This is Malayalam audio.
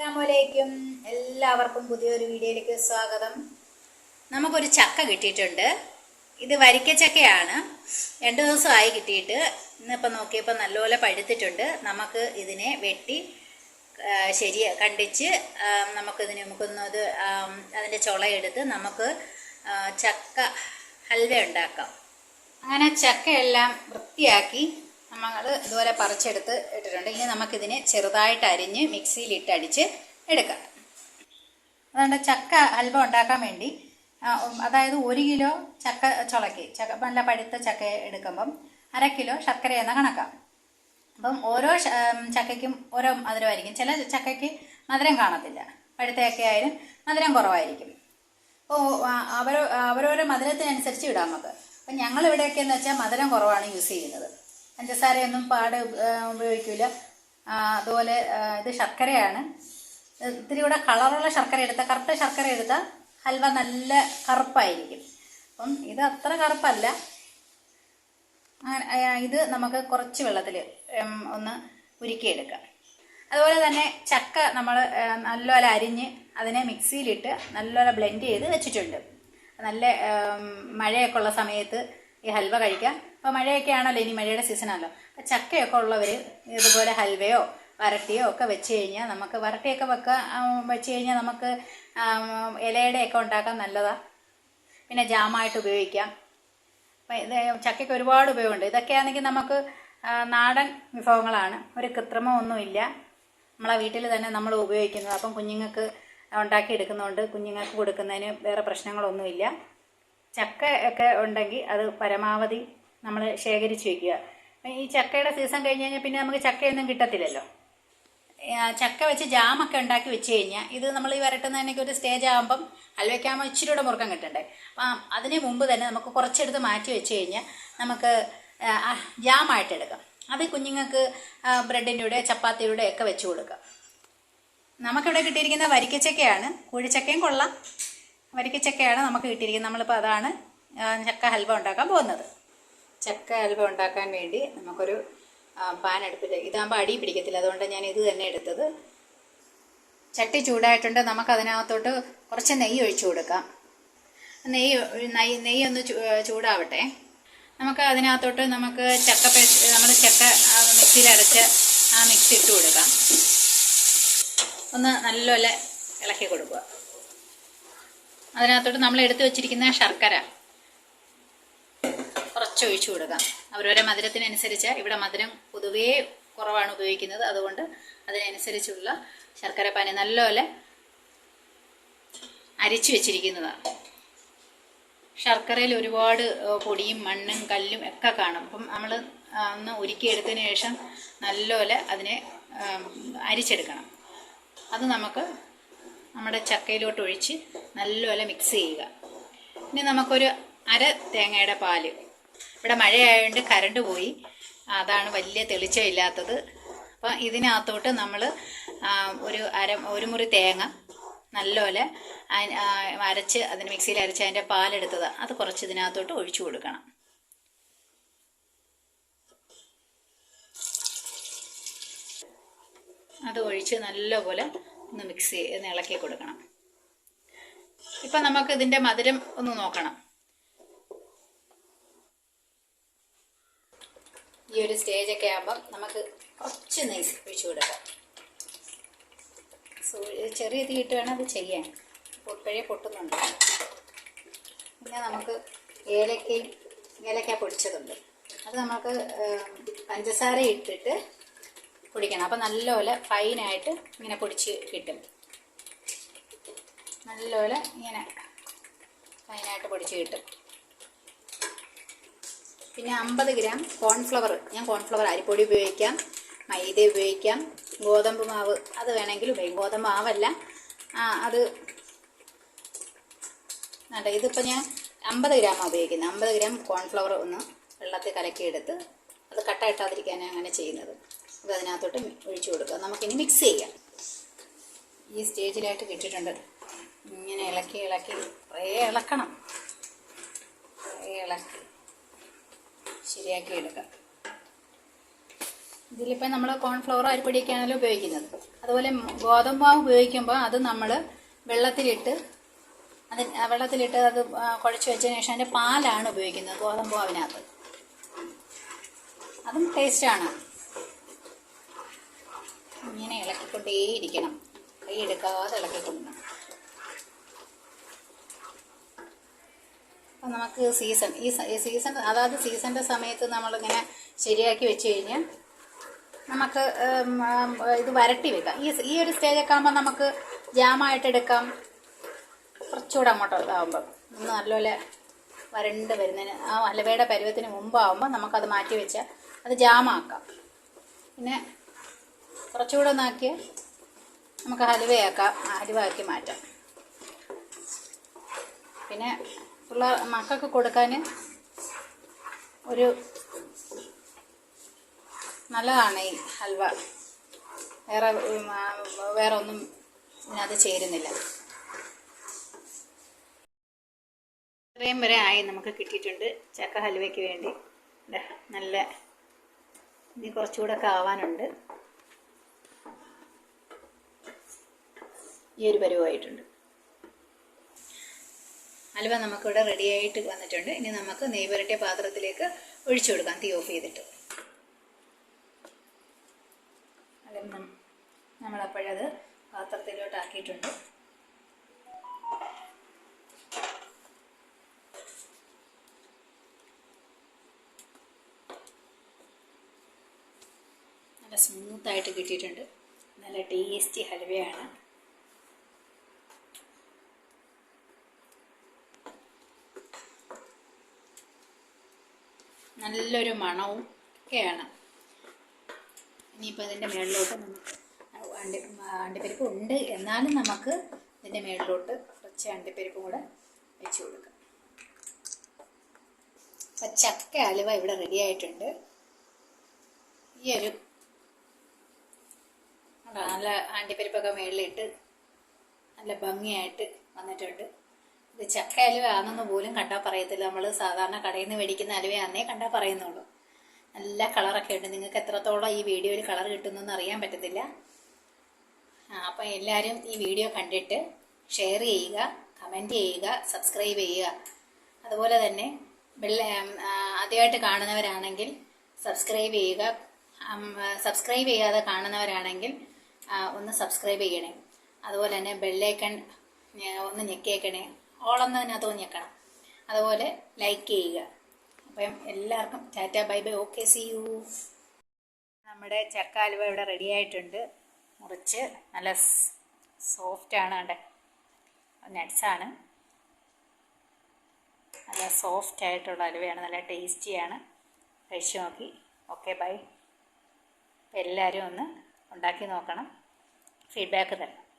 അസ്സാമലൈക്കും എല്ലാവർക്കും പുതിയൊരു വീഡിയോയിലേക്ക് സ്വാഗതം. നമുക്കൊരു ചക്ക കിട്ടിയിട്ടുണ്ട്. ഇത് വരിക്ക ചക്കയാണ്. രണ്ട് ദിവസമായി കിട്ടിയിട്ട് ഇന്നിപ്പോൾ നോക്കിയപ്പോൾ നല്ലപോലെ പഴുത്തിട്ടുണ്ട്. നമുക്ക് ഇതിനെ വെട്ടി ശരി കണ്ടിച്ച് നമുക്കിതിന് നമുക്കിതിനെ നമുക്കൊന്ന് അത് ആ, അതിന്റെ ചുളയെടുത്ത് നമുക്ക് ചക്ക ഹൽവ ഉണ്ടാക്കാം. അങ്ങനെ ചക്കയെല്ലാം വൃത്തിയാക്കി നമ്മൾ ഇതുപോലെ പറിച്ചെടുത്ത് ഇട്ടിട്ടുണ്ട്. ഇനി നമുക്കിതിനെ ചെറുതായിട്ട് അരിഞ്ഞ് മിക്സിയിലിട്ട് ഇട്ടടിച്ച് എടുക്കാം. അതുകൊണ്ട് ചക്ക ഹൽവ ഉണ്ടാക്കാൻ വേണ്ടി അതായത് ഒരു കിലോ ചക്ക ചുളക്കി ചക്ക നല്ല പഴുത്ത ചക്ക എടുക്കുമ്പം അര കിലോ ശർക്കര എന്ന കണക്കാം. അപ്പം ഓരോ ചക്കയ്ക്കും ഓരോ മധുരമായിരിക്കും. ചില ചക്കയ്ക്ക് മധുരം കാണത്തില്ല. പഴുത്തയൊക്കെ ആയാലും മധുരം കുറവായിരിക്കും. അപ്പോൾ അവരോ അവരോരോ മധുരത്തിനനുസരിച്ച് ഇടാം നമുക്ക്. അപ്പം ഞങ്ങൾ ഇവിടെയൊക്കെ എന്ന് വെച്ചാൽ മധുരം കുറവാണ് യൂസ് ചെയ്യുന്നത്. പഞ്ചസാരയൊന്നും പാട് ഉപയോഗിക്കില്ല അതുപോലെ ഇത് ശർക്കരയാണ്. ഇത്തിരി കൂടെ കളറുള്ള ശർക്കര എടുത്താൽ കറുത്ത ശർക്കര എടുത്താൽ ഹൽവ നല്ല കറുപ്പായിരിക്കും. അപ്പം ഇത് അത്ര കറുപ്പല്ല. ഇത് നമുക്ക് കുറച്ച് വെള്ളത്തിൽ ഒന്ന് ഉരുക്കിയെടുക്കാം. അതുപോലെ തന്നെ ചക്ക നമ്മൾ നല്ലപോലെ അരിഞ്ഞ് അതിനെ മിക്സിയിലിട്ട് നല്ലപോലെ ബ്ലെൻഡ് ചെയ്ത് വെച്ചിട്ടുണ്ട്. നല്ല മഴയൊക്കെ ഉള്ള സമയത്ത് ഈ ഹൽവ കഴിക്കാം. അപ്പോൾ മഴയൊക്കെ ആണല്ലോ ഇനി മഴയുടെ സീസണാണല്ലോ അപ്പോൾ ചക്കയൊക്കെ ഉള്ളവർ ഇതുപോലെ ഹൽവയോ വരട്ടിയോ ഒക്കെ വെച്ച് കഴിഞ്ഞാൽ നമുക്ക് വരട്ടിയൊക്കെ വെക്കുക വെച്ച് കഴിഞ്ഞാൽ നമുക്ക് ഇലയുടെയൊക്കെ ഉണ്ടാക്കാൻ നല്ലതാണ് പിന്നെ ജാമായിട്ട് ഉപയോഗിക്കാം. അപ്പം ഇത് ചക്കയ്ക്ക് ഒരുപാട് ഉപയോഗമുണ്ട്. ഇതൊക്കെയാണെങ്കിൽ നമുക്ക് നാടൻ വിഭവങ്ങളാണ്. ഒരു കൃത്രിമമൊന്നുമില്ല നമ്മളെ വീട്ടിൽ തന്നെ നമ്മൾ ഉപയോഗിക്കുന്നത്. അപ്പം കുഞ്ഞുങ്ങൾക്ക് ഉണ്ടാക്കിയെടുക്കുന്നതുകൊണ്ട് കുഞ്ഞുങ്ങൾക്ക് കൊടുക്കുന്നതിന് വേറെ പ്രശ്നങ്ങളൊന്നുമില്ല. ചക്ക ഒക്കെ ഉണ്ടെങ്കിൽ അത് പരമാവധി നമ്മൾ ശേഖരിച്ച് വെക്കുക. ഈ ചക്കയുടെ സീസൺ കഴിഞ്ഞ് കഴിഞ്ഞാൽ പിന്നെ നമുക്ക് ചക്കയൊന്നും കിട്ടത്തില്ലല്ലോ. ചക്ക വെച്ച് ജാമൊക്കെ ഉണ്ടാക്കി വെച്ച് കഴിഞ്ഞാൽ ഇത് നമ്മൾ ഈ വരട്ടുന്നതിനൊക്കെ ഒരു സ്റ്റേജ് ആകുമ്പം ഹൽവയ്ക്കാകുമ്പോൾ ഇച്ചിരി കൂടെ മുറുക്കം കിട്ടണ്ടേ. അപ്പം അതിന് മുമ്പ് തന്നെ നമുക്ക് കുറച്ചെടുത്ത് മാറ്റി വെച്ച് കഴിഞ്ഞാൽ നമുക്ക് ജാമായിട്ട് എടുക്കാം. അത് കുഞ്ഞുങ്ങൾക്ക് ബ്രെഡിന്റെ കൂടെ ചപ്പാത്തിയുടെ ഒക്കെ വെച്ച് കൊടുക്കാം. നമുക്കിവിടെ കിട്ടിയിരിക്കുന്ന വരിക്കച്ചക്കയാണ്. കുഴിച്ചക്കയും കൊള്ളാം. വരിക്കച്ചക്കയാണ് നമുക്ക് കിട്ടിയിരിക്കുന്നത്. നമ്മളിപ്പോൾ അതാണ് ചക്ക ഹൽവ ഉണ്ടാക്കാൻ പോകുന്നത്. ചക്ക അൽവ ഉണ്ടാക്കാൻ വേണ്ടി നമുക്കൊരു പാൻ അടുപ്പിൽ ഇതാകുമ്പോൾ അടി പിടിക്കത്തില്ല. അതുകൊണ്ട് ഞാൻ ഇത് തന്നെ എടുത്തത്. ചട്ടി ചൂടായിട്ടുണ്ട്. നമുക്ക് അതിനകത്തോട്ട് കുറച്ച് നെയ്യ് ഒഴിച്ചു കൊടുക്കാം. നെയ്യ് നെയ്യ് നെയ്യ് ഒന്ന് ചൂടാവട്ടെ. നമുക്ക് അതിനകത്തോട്ട് നമുക്ക് ചക്ക നമ്മൾ ചക്ക മിക്സിയിൽ അരച്ച് ആ മിക്സി ഇട്ട് കൊടുക്കാം. ഒന്ന് നല്ലപോലെ ഇളക്കി കൊടുക്കുക. അതിനകത്തോട്ട് നമ്മൾ എടുത്തു വച്ചിരിക്കുന്ന ശർക്കര. കുറച്ച് ഒഴിച്ചു കൊടുക്കാം അവരവരെ മധുരത്തിനനുസരിച്ച് ഇവിടെ മധുരം പൊതുവേ കുറവാണ് ഉപയോഗിക്കുന്നത്. അതുകൊണ്ട് അതിനനുസരിച്ചുള്ള ശർക്കര പാനി നല്ലപോലെ അരിച്ചു വെച്ചിരിക്കുന്നതാണ്. ശർക്കരയിൽ ഒരുപാട് പൊടിയും മണ്ണും കല്ലും ഒക്കെ കാണും. അപ്പം നമ്മൾ ഒന്ന് ഉരുക്കിയെടുത്തതിന് ശേഷം നല്ലപോലെ അതിനെ അരിച്ചെടുക്കണം. അത് നമുക്ക് നമ്മുടെ ചക്കയിലോട്ട് ഒഴിച്ച് നല്ലപോലെ മിക്സ് ചെയ്യുക. ഇനി നമുക്കൊരു അര തേങ്ങയുടെ പാൽ ഇവിടെ മഴയായതുകൊണ്ട് കരണ്ട് പോയി. അതാണ് വലിയ തെളിച്ചമില്ലാത്തത്. അപ്പം ഇതിനകത്തോട്ട് നമ്മൾ ഒരു അര ഒരു മുറി തേങ്ങ നല്ലപോലെ അരച്ച് അതിന് മിക്സിയിൽ അരച്ച് അതിന്റെ പാലെടുത്തത്. അത് കുറച്ച് ഇതിനകത്തോട്ട് ഒഴിച്ചു കൊടുക്കണം. അത് ഒഴിച്ച് നല്ലപോലെ ഒന്ന് മിക്സ് ഇളക്കി കൊടുക്കണം. ഇപ്പം നമുക്ക് ഇതിന്റെ മധുരം ഒന്ന് നോക്കണം. ഈ ഒരു സ്റ്റേജൊക്കെ ആകുമ്പം നമുക്ക് കുറച്ച് നെയ്സ് ഒഴിച്ചു കൊടുക്കാം. ചെറിയ തീയിട്ട് വേണം അത് ചെയ്യാൻ. പൊട്ടഴേ പൊട്ടുന്നുണ്ട്. പിന്നെ നമുക്ക് ഏലക്കയും ഏലക്ക പൊടിച്ചതുണ്ട്. അത് നമുക്ക് പഞ്ചസാര ഇട്ടിട്ട് പൊടിക്കണം. അപ്പം നല്ലപോലെ ഫൈനായിട്ട് ഇങ്ങനെ പൊടിച്ച് കിട്ടും. നല്ലപോലെ ഇങ്ങനെ ഫൈനായിട്ട് പൊടിച്ച് കിട്ടും. പിന്നെ അമ്പത് ഗ്രാം കോൺഫ്ലവർ. ഞാൻ കോൺഫ്ലവർ അരിപ്പൊടി ഉപയോഗിക്കാം. മൈദ ഉപയോഗിക്കാം. ഗോതമ്പ് മാവ്. അത് വേണമെങ്കിൽ ഉപയോഗിക്കും. ഗോതമ്പ് മാവല്ല. അത് വേണ്ട. ഇതിപ്പോൾ ഞാൻ അമ്പത് ഗ്രാം ഉപയോഗിക്കുന്നത്. അമ്പത് ഗ്രാം കോൺഫ്ലവർ ഒന്ന് വെള്ളത്തിൽ കലക്കിയെടുത്ത് അത് കട്ട ഇട്ടാതിരിക്കാനാണ് അങ്ങനെ ചെയ്യുന്നത്. അപ്പോൾ അതിനകത്തോട്ട് ഒഴിച്ചു കൊടുക്കുക. നമുക്കിനി മിക്സ് ചെയ്യാം. ഈ സ്റ്റേജിലായിട്ട് കിട്ടിയിട്ടുണ്ട്. ഇങ്ങനെ ഇളക്കി ഇളക്കി. കുറേ ഇളക്കണം. കുറേ ഇളക്കി. ശരിയാക്കി എടുക്കാം ഇതിലിപ്പോൾ നമ്മൾ കോൺഫ്ലവർ അരിപ്പൊടിയൊക്കെയാണല്ലോ ഉപയോഗിക്കുന്നത്. അതുപോലെ ഗോതമ്പ് മാവ് ഉപയോഗിക്കുമ്പോൾ അത് നമ്മൾ വെള്ളത്തിലിട്ട് അത് വെള്ളത്തിലിട്ട് അത് കുഴച്ച് വെച്ചതിന് ശേഷം അതിന്റെ പാലാണ് ഉപയോഗിക്കുന്നത് ഗോതമ്പ് മാവിനകത്ത്. അതും ടേസ്റ്റാണ് ഇങ്ങനെ ഇളക്കിക്കൊണ്ടേയിരിക്കണം. കൈ എടുക്കാതെ ഇളക്കിക്കൊണ്ടണം അപ്പം നമുക്ക് സീസൺ ഈ സീസൺ അതായത് സീസണിന്റെ സമയത്ത് നമ്മളിങ്ങനെ ശരിയാക്കി വെച്ച് കഴിഞ്ഞാൽ നമുക്ക് ഇത് വരട്ടി വെക്കാം. ഈ ഈ ഒരു സ്റ്റേജൊക്കെ ആകുമ്പോൾ നമുക്ക് ജാമായിട്ട് എടുക്കാം. കുറച്ചുകൂടെ അങ്ങോട്ട് ഇതാകുമ്പോൾ ഒന്ന് നല്ലപോലെ വരണ്ട് വരുന്നതിന് ആ അലവയുടെ പരുവത്തിന് മുമ്പാകുമ്പോൾ നമുക്കത് മാറ്റി വെച്ചാൽ അത് ജാമാക്കാം. പിന്നെ കുറച്ചുകൂടെ ഒന്നാക്കി നമുക്ക് ഹലുവയാക്കാം ഹലുവാക്കി മാറ്റാം. പിന്നെ പിള്ളേർ മക്കൾക്ക് കൊടുക്കാൻ ഒരു നല്ലതാണ് ഈ ഹൽവ. വേറെ വേറെ ഒന്നും ഇതിനകത്ത് ചേരുന്നില്ല. ഇത്രയും വരെ ആയി നമുക്ക് കിട്ടിയിട്ടുണ്ട് ചക്ക ഹൽവയ്ക്ക് വേണ്ടി. നല്ല ഇനി കുറച്ചുകൂടെ ഒക്കെ ആവാനുണ്ട്. ഈ ഒരു പരുവമായിട്ടുണ്ട് ഹലുവ നമുക്കിവിടെ റെഡി ആയിട്ട് വന്നിട്ടുണ്ട്. ഇനി നമുക്ക് നെയ് പുരട്ടിയ പാത്രത്തിലേക്ക് ഒഴിച്ചു കൊടുക്കാം. തീ ഓഫ് ചെയ്തിട്ട്. നമ്മളപ്പോഴത് പാത്രത്തിലോട്ട് ആക്കിയിട്ടുണ്ട്. നല്ല സ്മൂത്തായിട്ട് കിട്ടിയിട്ടുണ്ട്. നല്ല ടേസ്റ്റി ഹലുവയാണ്. നല്ലൊരു മണവും ഒക്കെയാണ്. ഇനിയിപ്പോൾ ഇതിന്റെ മേളിലോട്ട് നമുക്ക് അണ്ടി അണ്ടിപ്പരിപ്പ് ഉണ്ട്. എന്നാലും നമുക്ക് ഇതിന്റെ മേളിലോട്ട് കുറച്ച് അണ്ടിപ്പരിപ്പും കൂടെ വെച്ച് കൊടുക്കാം. അപ്പം ചക്ക അലുവ ഇവിടെ റെഡി ആയിട്ടുണ്ട്. ഈ ഒരു നല്ല അണ്ടിപ്പരിപ്പൊക്കെ മേളിലിട്ട് നല്ല ഭംഗിയായിട്ട് വന്നിട്ടുണ്ട്. ഇത് ചക്ക അലുവയാണെന്ന് പോലും കണ്ടാൽ പറയത്തില്ല. നമ്മൾ സാധാരണ കടയിൽ നിന്ന് മേടിക്കുന്ന അലുവയാണെന്നേ കണ്ടാൽ പറയുന്നുള്ളൂ. നല്ല കളറൊക്കെ ഉണ്ട്. നിങ്ങൾക്ക് എത്രത്തോളം ഈ വീഡിയോയിൽ കളർ കിട്ടുന്നതെന്ന് അറിയാൻ പറ്റത്തില്ല. അപ്പം എല്ലാവരും ഈ വീഡിയോ കണ്ടിട്ട് ഷെയർ ചെയ്യുക കമന്റ് ചെയ്യുക സബ്സ്ക്രൈബ് ചെയ്യുക. അതുപോലെ തന്നെ ബെല്ല ആദ്യമായിട്ട് കാണുന്നവരാണെങ്കിൽ സബ്സ്ക്രൈബ് ചെയ്യുക. സബ്സ്ക്രൈബ് ചെയ്യാതെ കാണുന്നവരാണെങ്കിൽ ഒന്ന് സബ്സ്ക്രൈബ് ചെയ്യണേ. അതുപോലെ തന്നെ ബെല്ലൈക്കൺ ഒന്ന് ഞെക്കിയേക്കണേ. ഓളെന്നതിനകത്ത് തോന്നിയേക്കണം. അതുപോലെ ലൈക്ക് ചെയ്യുക. അപ്പം എല്ലാവർക്കും tata bye bye. Okay see you നമ്മുടെ ചക്ക അലുവ ഇവിടെ റെഡി ആയിട്ടുണ്ട്. മുറിച്ച് നല്ല സോഫ്റ്റ് ആണ് അവിടെ. നട്ട്സാണ് നല്ല സോഫ്റ്റ് ആയിട്ടുള്ള അലുവയാണ്. നല്ല ടേസ്റ്റിയാണ് കഴിച്ചു നോക്കി. ഓക്കെ ബൈ എല്ലാവരും ഒന്ന് ഉണ്ടാക്കി നോക്കണം. ഫീഡ്ബാക്ക് തരണം.